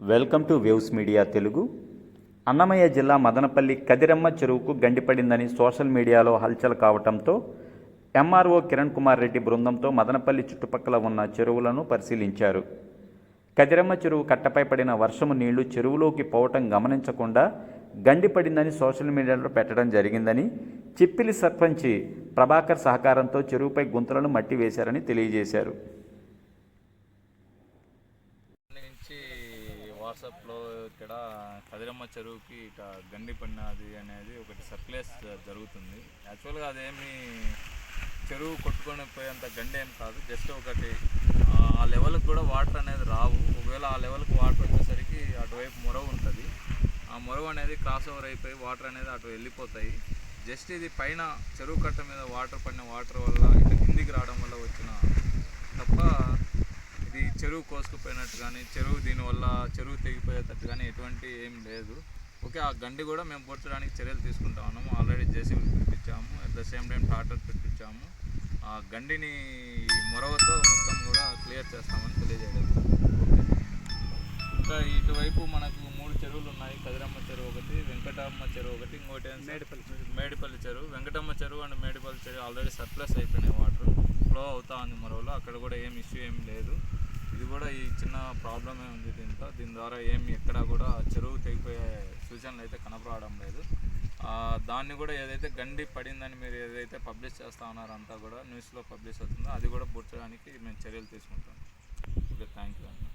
Welcome to waves media Telugu. Annamayya జిల్లా మదనపల్లి కదిరమ్మ చెరువుకు గండిపడిందని social మీడియాలో హల్చల్ కావటంతో ఎంఆర్ఓ కిరణ్ కుమార్ రెడ్డి బృందంతో మదనపల్లి చుట్టుపక్కల ఉన్న చెరువులను పరిశీలించారు. కదిరమ్మ చెరువు కట్టపై పడిన వర్షము నీళ్ళు చెరువులోకి పోవటం గమనించకుండా గండిపడిందని సోషల్ మీడియాలో పెట్టడం జరిగిందని చిప్పిలి సర్పంచి ప్రభాకర్ సహకారంతో చెరువుపై గుంతలను మట్టి వేశారని తెలియజేశారు వాట్సాప్లో ఇక్కడ కదిరమ్మ చెరువుకి ఇక గండి పడినది అనేది ఒకటి సర్క్యులేస్ జరుగుతుంది. యాక్చువల్గా అదేమి చెరువు కొట్టుకొని పోయేంత గండి ఏం కాదు. జస్ట్ ఒకటి ఆ లెవెల్కి కూడా వాటర్ అనేది రావు. ఒకవేళ ఆ లెవెల్కి వాటర్ వచ్చేసరికి అటువైపు మొరవ ఉంటుంది. ఆ మొరవ అనేది క్రాస్ ఓవర్ అయిపోయి వాటర్ అనేది అటు వెళ్ళిపోతాయి. జస్ట్ ఇది పైన చెరువు కట్ట మీద వాటర్ పడిన వాటర్ వల్ల ఇక్కడ కిందికి రావడం వల్ల చెరువు కోసుకుపోయినట్టు కానీ చెరువు దీనివల్ల చెరువు తెగిపోయేటట్టు కానీ ఎటువంటి ఏం లేదు. ఓకే ఆ గండి కూడా మేము పూడ్చడానికి చర్యలు తీసుకుంటా ఉన్నాము. ఆల్రెడీ జేసీబీ పిలిపించాము. అట్ ద సేమ్ టైం టాటర్ పిలిపించాము. ఆ గండిని మొరవతో మొత్తం కూడా క్లియర్ చేస్తామని తెలియజేయడం ఇంకా ఇటువైపు మనకు మూడు చెరువులు ఉన్నాయి. కదిరమ్మ చెరువు ఒకటి వెంకటమ్మ చెరువు ఒకటి ఇంకోటి ఏంటి? మేడిపల్లి చెరువు. వెంకటమ్మ చెరువు అండ్ మేడిపల్లి చెరువు ఆల్రెడీ సర్ప్లస్ అయిపోయినాయి వాటర్. ఫ్లో అవుతా ఉంది మరోలో అక్కడ కూడా ఏం ఇష్యూ ఏం లేదు. ఇది కూడా ఈ చిన్న ప్రాబ్లమే ఉంది దీంతో దీని ద్వారా ఏమి ఎక్కడా కూడా చెరువు తెగిపోయే సూచనలు అయితే కనపడడం లేదు. దాన్ని కూడా ఏదైతే గండి పడిందని మీరు ఏదైతే పబ్లిష్ చేస్తా ఉన్నారో అంతా కూడా న్యూస్లో పబ్లిష్ అవుతుందో అది కూడా పూడ్చడానికి మేము చర్యలు తీసుకుంటాం. ఓకే థ్యాంక్ యూ అన్న